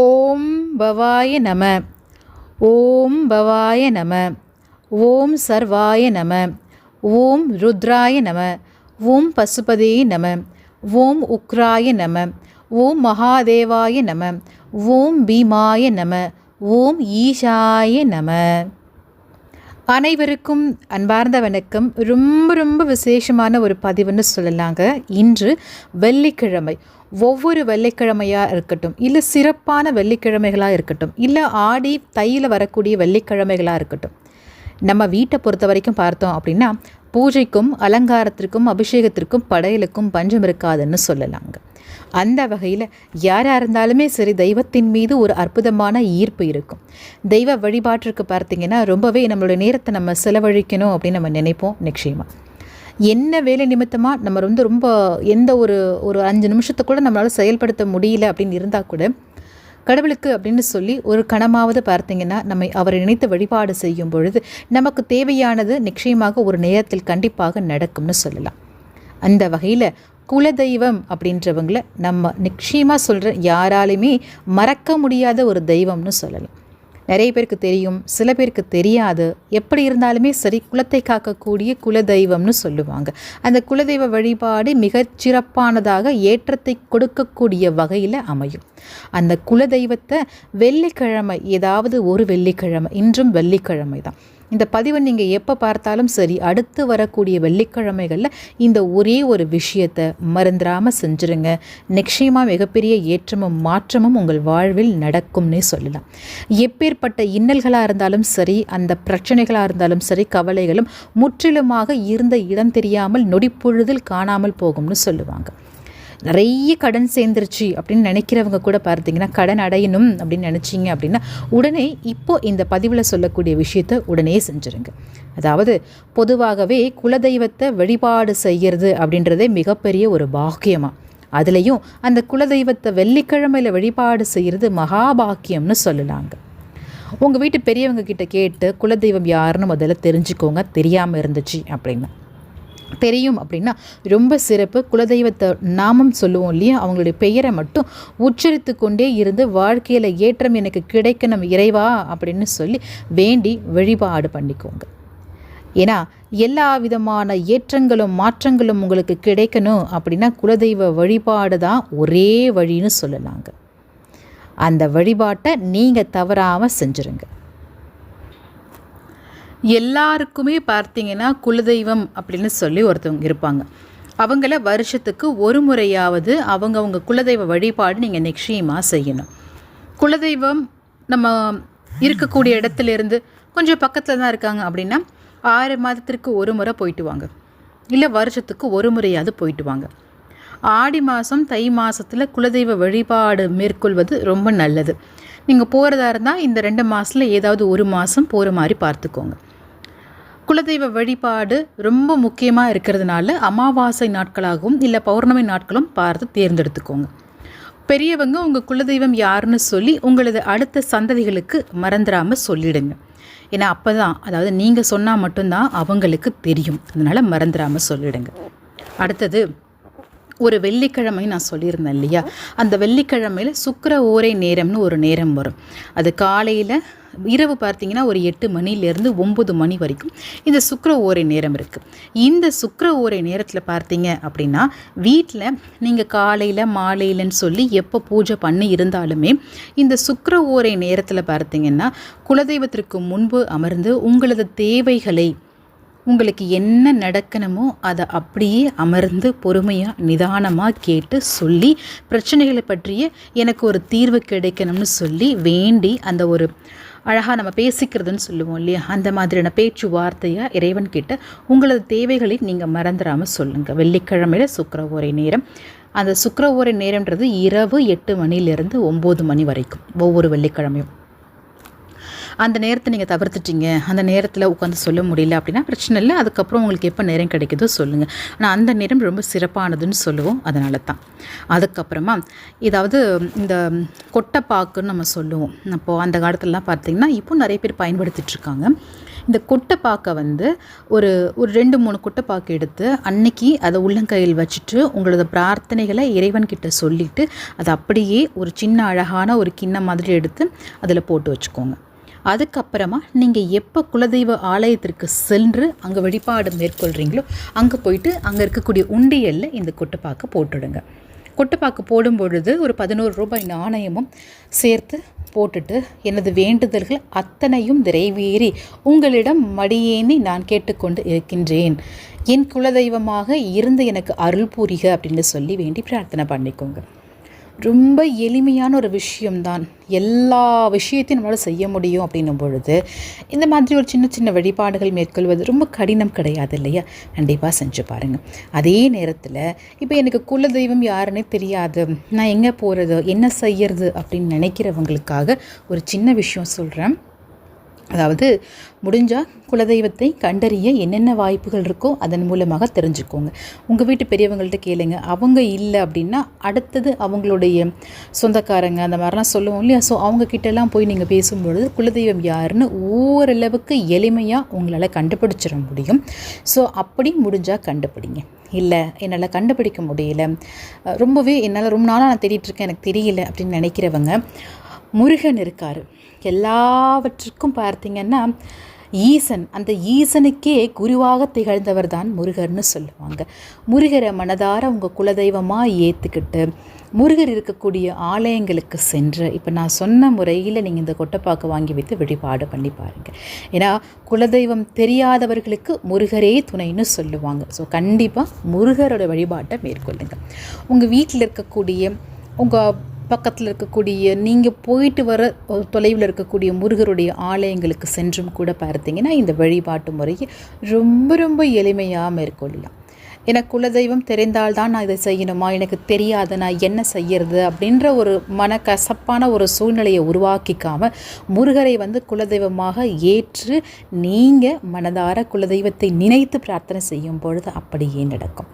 ஓம் பவாய நம. ஓம் பவாய நம. ஓம் சர்வாய நம. ஓம் ருத்ராய நம. ஓம் பசுபதே நம. ஓம் உக்ராய நம. ஓம் மகாதேவாய நம. ஓம் பீமாய நம. ஓம் ஈஷாய நம. அனைவருக்கும் அன்பார்ந்த வணக்கம் ரொம்ப ரொம்ப விசேஷமான ஒரு பதிவுன்னு சொல்லலாங்க. இன்று வெள்ளிக்கிழமை. ஒவ்வொரு வெள்ளிக்கிழமையாக இருக்கட்டும் இல்லை சிறப்பான வெள்ளிக்கிழமைகளாக இருக்கட்டும் இல்லை ஆடி தையில் வரக்கூடிய வெள்ளிக்கிழமைகளாக இருக்கட்டும் நம்ம வீட்டை பொறுத்த வரைக்கும் பார்த்தோம் அப்படின்னா பூஜைக்கும் அலங்காரத்திற்கும் அபிஷேகத்திற்கும் படையலுக்கும் பஞ்சம் இருக்காதுன்னு சொல்லலாங்க. அந்த வகையில் யாராக இருந்தாலுமே சரி தெய்வத்தின் மீது ஒரு அற்புதமான ஈர்ப்பு இருக்கும். தெய்வ வழிபாட்டிற்கு பார்த்தீங்கன்னா ரொம்பவே நம்மளோட நேரத்தை நம்ம செலவழிக்கணும் அப்படின்னு நம்ம நினைப்போம் நிச்சயமாக என்ன வேலை நிமித்தமாக நம்ம வந்து ரொம்ப எந்த ஒரு ஒரு அஞ்சு நிமிஷத்துக்குள்ள நம்மளால் செயல்படுத்த முடியல அப்படின்னு இருந்தால் கூட கடவுளுக்கு அப்படின்னு சொல்லி ஒரு கணமாவது பார்த்தீங்கன்னா நம்மை அவரை நினைத்து வழிபாடு செய்யும் பொழுது நமக்கு தேவையானது நிச்சயமாக ஒரு நேரத்தில் கண்டிப்பாக நடக்கும்னு சொல்லலாம். அந்த வகையில் குலதெய்வம் அப்படின்றவங்கள நம்ம நிச்சயமாக சொல்கிற யாராலையுமே மறக்க முடியாத ஒரு தெய்வம்னு சொல்லலாம். நிறைய பேருக்கு தெரியும் சில பேருக்கு தெரியாது. எப்படி இருந்தாலுமே சரி குலத்தை காக்கக்கூடிய குலதெய்வம்னு சொல்லுவாங்க. அந்த குலதெய்வ வழிபாடு மிகச்சிறப்பானதாக ஏற்றத்தை கொடுக்கக்கூடிய வகையில் அமையும். அந்த குலதெய்வத்தை வெள்ளிக்கிழமை ஏதாவது ஒரு வெள்ளிக்கிழமை இன்றும் வெள்ளிக்கிழமை தான் இந்த பதிவை நீங்கள் எப்போ பார்த்தாலும் சரி அடுத்து வரக்கூடிய வெள்ளிக்கிழமைகளில் இந்த ஒரே ஒரு விஷயத்தை மறந்துடாமல் செஞ்சுருங்க. நிச்சயமாக மிகப்பெரிய ஏற்றமும் மாற்றமும் உங்கள் வாழ்வில் நடக்கும்னே சொல்லலாம். எப்பேற்பட்ட இன்னல்களாக இருந்தாலும் சரி அந்த பிரச்சனைகளாக இருந்தாலும் சரி கவலைகளும் முற்றிலுமாக இருந்த இடம் தெரியாமல் நொடிப்பொழுதில் காணாமல் போகும்னு சொல்லுவாங்க. நிறைய கடன் சேர்ந்துருச்சு அப்படின்னு நினைக்கிறவங்க கூட பார்த்தீங்கன்னா கடன் அடையணும் அப்படின்னு நினச்சிங்க அப்படின்னா உடனே இப்போது இந்த பதிவில் சொல்லக்கூடிய விஷயத்த உடனே செஞ்சுருங்க. அதாவது பொதுவாகவே குலதெய்வத்தை வழிபாடு செய்கிறது அப்படின்றதே மிகப்பெரிய ஒரு பாக்கியமாக அதுலேயும் அந்த குலதெய்வத்தை வெள்ளிக்கிழமையில் வழிபாடு செய்கிறது மகாபாக்கியம்னு சொல்லலாங்க. உங்கள் வீட்டு பெரியவங்க கிட்ட கேட்டு குலதெய்வம் யாருன்னு முதல்ல தெரிஞ்சுக்கோங்க தெரியாமல் இருந்துச்சு அப்படின்னு. தெரியும் அப்படின்னா ரொம்ப சிறப்பு. குலதெய்வத்தை நாமம் சொல்லுவோம் இல்லையா? அவங்களுடைய பெயரை மட்டும் உச்சரித்து கொண்டே இருந்து வாழ்க்கையில் ஏற்றம் எனக்கு கிடைக்கணும் இறைவா அப்படின்னு சொல்லி வேண்டி வழிபாடு பண்ணிக்கோங்க. ஏன்னா எல்லா விதமான ஏற்றங்களும் மாற்றங்களும் உங்களுக்கு கிடைக்கணும் அப்படின்னா குலதெய்வ வழிபாடு தான் ஒரே வழின்னு சொல்லலாங்க. அந்த வழிபாட்டை நீங்கள் தவறாமல் செஞ்சுருங்க. எல்லாருக்குமே பார்த்தீங்கன்னா குலதெய்வம் அப்படின்னு சொல்லி ஒருத்தவங்க இருப்பாங்க. அவங்கள வருஷத்துக்கு ஒரு முறையாவது அவங்கவுங்க குலதெய்வ வழிபாடு நீங்கள் நிச்சயமாக செய்யணும். குலதெய்வம் நம்ம இருக்கக்கூடிய இடத்துலேருந்து கொஞ்சம் பக்கத்தில் தான் இருக்காங்க அப்படின்னா ஆறு மாதத்திற்கு ஒரு முறை போயிட்டு வாங்க. இல்லை வருஷத்துக்கு ஒரு முறையாவது போயிட்டு வாங்க. ஆடி மாதம் தை மாதத்தில் குலதெய்வ வழிபாடு மேற்கொள்வது ரொம்ப நல்லது. நீங்கள் போகிறதா இருந்தால் இந்த ரெண்டு மாதத்தில் ஏதாவது ஒரு மாதம் போகிற மாதிரி பார்த்துக்கோங்க. குலதெய்வ வழிபாடு ரொம்ப முக்கியமாக இருக்கிறதுனால அமாவாசை நாட்களாகவும் இல்லை பௌர்ணமி நாட்களும் பார்த்து தேர்ந்தெடுத்துக்கோங்க. பெரியவங்க உங்கள் குலதெய்வம் யாருன்னு சொல்லி உங்களது அடுத்த சந்ததிகளுக்கு மறந்துடாமல் சொல்லிடுங்க. ஏன்னா அப்போ தான் அதாவது நீங்கள் சொன்னால் மட்டும்தான் அவங்களுக்கு தெரியும். அதனால் மறந்துடாமல் சொல்லிடுங்க. அடுத்தது ஒரு வெள்ளிக்கிழமை நான் சொல்லியிருந்தேன் இல்லையா? அந்த வெள்ளிக்கிழமையில் சுக்கர ஓரை நேரம்னு ஒரு நேரம் வரும். அது காலையில் இரவு பார்த்தீங்கன்னா ஒரு எட்டு மணிலேருந்து ஒம்பது மணி வரைக்கும் இந்த சுக்கர ஓரை நேரம் இருக்குது இந்த சுக்கர ஓரை நேரத்தில் பார்த்தீங்க அப்படின்னா வீட்டில் நீங்கள் காலையில் மாலையிலன்னு சொல்லி எப்போ பூஜை பண்ணி இருந்தாலுமே இந்த சுக்கர ஓரை நேரத்தில் பார்த்தீங்கன்னா குலதெய்வத்திற்கு முன்பு அமர்ந்து உங்களது தேவைகளை உங்களுக்கு என்ன நடக்கணுமோ அதை அப்படியே அமர்ந்து பொறுமையாக நிதானமாக கேட்டு சொல்லி பிரச்சனைகளை பற்றிய எனக்கு ஒரு தீர்வு கிடைக்கணும்னு சொல்லி வேண்டி அந்த ஒரு அழகாக நம்ம பேசிக்கிறதுன்னு சொல்லுவோம் இல்லையா? அந்த மாதிரியான பேச்சு வார்த்தையாக இறைவன் கிட்ட உங்களது தேவைகளை நீங்கள் மறந்துடாமல் சொல்லுங்கள் வெள்ளிக்கிழமையில் சுக்கர ஓரை நேரம். அந்த சுக்கர ஓரை நேரம்ன்றது இரவு எட்டு மணிலேருந்து ஒம்பது மணி வரைக்கும். ஒவ்வொரு வெள்ளிக்கிழமையும். அந்த நேரத்தை நீங்கள் தவிர்த்துட்டீங்க. அந்த நேரத்தில் உட்காந்து சொல்ல முடியல அப்படின்னா பிரச்சனை இல்லை. அதுக்கப்புறம் உங்களுக்கு எப்போ நேரம் கிடைக்குதோ சொல்லுங்கள் ஆனால் அந்த நேரம் ரொம்ப சிறப்பானதுன்னு சொல்லுவோம். அதனால தான் அதுக்கப்புறமா ஏதாவது இந்த கொட்டைப்பாக்குன்னு நம்ம சொல்லுவோம். அப்போது அந்த காலத்துலலாம் பார்த்திங்கன்னா இப்போ நிறைய பேர் பயன்படுத்திகிட்ருக்காங்க இந்த கொட்டைப்பாக்கை வந்து ஒரு ஒரு ரெண்டு மூணு கொட்டைப்பாக்கு எடுத்து அன்னைக்கு அதை உள்ளங்கையில் வச்சுட்டு உங்களோட பிரார்த்தனைகளை இறைவன்கிட்ட சொல்லிவிட்டு அதை அப்படியே ஒரு சின்ன அழகான ஒரு கிண்ணம் மாதிரி எடுத்து அதில் போட்டு வச்சுக்கோங்க. அதுக்கப்புறமா நீங்கள் எப்போ குலதெய்வ ஆலயத்திற்கு சென்று அங்கே வழிபாடு மேற்கொள்கிறீங்களோ அங்கே போயிட்டு அங்கே இருக்கக்கூடிய உண்டியலில் இந்த கொட்டுப்பாக்கு போட்டுடுங்க. கொட்டைப்பாக்கு போடும் பொழுது ஒரு பதினோரு ரூபாய் நாணயமும் சேர்த்து போட்டுட்டு எனது வேண்டுதல்கள் அத்தனையும் நிறைவேறி உங்களிடம் மடியேந்தி நான் கேட்டுக்கொண்டு இருக்கின்றேன். என் குலதெய்வமாக இருந்து எனக்கு அருள் புரிக அப்படின்னு சொல்லி வேண்டி பிரார்த்தனை பண்ணிக்கோங்க. ரொம்ப எளிமையான ஒரு விஷயம்தான். எல்லா விஷயத்தையும் நம்மளால் செய்ய முடியும் அப்படின்னும் பொழுது இந்த மாதிரி ஒரு சின்ன சின்ன வழிபாடுகள் மேற்கொள்வது ரொம்ப கடினம் கிடையாது இல்லையா? கண்டிப்பாக செஞ்சு பாருங்கள் அதே நேரத்தில் இப்போ எனக்கு குல தெய்வம் யாருன்னே தெரியாது. நான் எங்கே போகிறது என்ன செய்யறது? அப்படின்னு நினைக்கிறவங்களுக்காக ஒரு சின்ன விஷயம் சொல்கிறேன் அதாவது முடிஞ்சால் குலதெய்வத்தை கண்டறிய என்னென்ன வாய்ப்புகள் இருக்கோ அதன் மூலமாக தெரிஞ்சுக்கோங்க. உங்கள் வீட்டு பெரியவங்கள்ட்ட கேளுங்க. அவங்க இல்லை அப்படின்னா அடுத்தது அவங்களுடைய சொந்தக்காரங்க அந்த மாதிரிலாம் சொல்லுவோம் இல்லையா? ஸோ அவங்கக்கிட்டலாம் போய் நீங்கள் பேசும்பொழுது குலதெய்வம் யாருன்னு ஓரளவுக்கு எளிமையாக உங்களால் கண்டுபிடிச்சிட முடியும். ஸோ அப்படி முடிஞ்சால் கண்டுபிடிங்க. இல்லை என்னால் கண்டுபிடிக்க முடியல. ரொம்பவே என்னால் ரொம்ப நாளாக நான் தேடிட்டுருக்கேன் எனக்கு தெரியல அப்படின்னு நினைக்கிறவங்க முருகன் இருக்கார். எல்லாவற்றுக்கும் பார்த்திங்கன்னா ஈசன் அந்த ஈசனுக்கே குருவாக திகழ்ந்தவர் தான் முருகர்னு சொல்லுவாங்க. முருகரை மனதார உங்கள் குலதெய்வமாக ஏற்றுக்கிட்டு முருகர் இருக்கக்கூடிய ஆலயங்களுக்கு சென்று இப்போ நான் சொன்ன முறையில் நீங்கள் இந்த கொட்டைப்பாக்கு வாங்கி வைத்து வழிபாடு பண்ணி பாருங்கள் ஏன்னா குலதெய்வம் தெரியாதவர்களுக்கு முருகரே துணைன்னு சொல்லுவாங்க. ஸோ கண்டிப்பாக முருகரோட வழிபாட்டை மேற்கொள்ளுங்கள் உங்கள் வீட்டில் இருக்கக்கூடிய உங்கள் பக்கத்தில் இருக்கக்கூடிய நீங்கள் போயிட்டு வர தொலைவில் இருக்கக்கூடிய முருகருடைய ஆலயங்களுக்கு சென்றும் கூட பார்த்தீங்கன்னா இந்த வழிபாட்டு முறையை ரொம்ப ரொம்ப எளிமையாக மேற்கொள்ளலாம். எனக்கு குலதெய்வம் தெரிந்தால்தான் நான் இதை செய்யணுமா? எனக்கு தெரியாது நான் என்ன செய்யறது? அப்படின்ற ஒரு மனக்கசப்பான ஒரு சூழ்நிலையை உருவாக்கிக்காமல் முருகரை வந்து குலதெய்வமாக ஏற்று நீங்கள் மனதார குலதெய்வத்தை நினைத்து பிரார்த்தனை செய்யும் பொழுது அப்படியே நடக்கும்.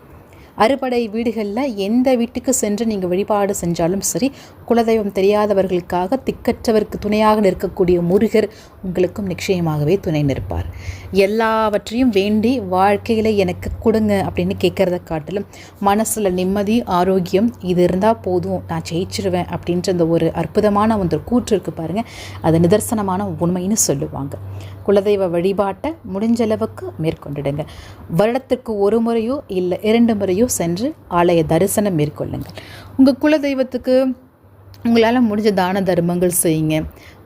அறுபடை வீடுகளில் எந்த வீட்டுக்கு சென்று நீங்கள் வழிபாடு செஞ்சாலும் சரி குலதெய்வம் தெரியாதவர்களுக்காக திக்கற்றவருக்கு துணையாக நிற்கக்கூடிய முருகர் உங்களுக்கும் நிச்சயமாகவே துணை நிற்பார். எல்லாவற்றையும் வேண்டி வாழ்க்கையில் எனக்கு கொடுங்க அப்படின்னு கேட்குறத காட்டிலும் மனசில் நிம்மதி ஆரோக்கியம் இது இருந்தால் போதும் நான் ஜெயிச்சிருவேன் அப்படின்ற அந்த ஒரு அற்புதமான ஒரு கூற்று இருக்குது பாருங்கள் அது நிதர்சனமான உண்மைன்னு சொல்லுவாங்க. குலதெய்வ வழிபாட்டை முடிஞ்ச அளவுக்கு மேற்கொண்டுடுங்க. வருடத்திற்கு ஒரு முறையோ இல்லை இரண்டு முறையோ சென்று ஆலய தரிசனம் மேற்கொள்ளுங்கள். உங்கள் குலதெய்வத்துக்கு உங்களால் முடிஞ்ச தான தர்மங்கள் செய்யுங்க.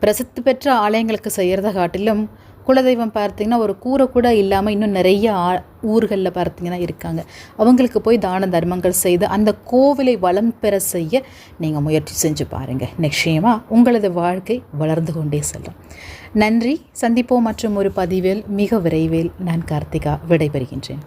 பிரசித்தி பெற்ற ஆலயங்களுக்கு செய்கிறத காட்டிலும் குலதெய்வம் பார்த்திங்கன்னா ஒரு கூரை கூட இல்லாமல் இன்னும் நிறைய ஆ ஊர்களில் பார்த்திங்கன்னா இருக்காங்க. அவங்களுக்கு போய் தான தர்மங்கள் செய்து அந்த கோவிலை வளம் பெற செய்ய நீங்கள் முயற்சி செஞ்சு பாருங்கள் நிச்சயமாக உங்களது வாழ்க்கை வளர்ந்து கொண்டே செல்லும். நன்றி. சந்திப்போம் மற்றும் ஒரு பதிவில் மிக விரைவில் நான் கார்த்திகா விடைபெறுகின்றேன்.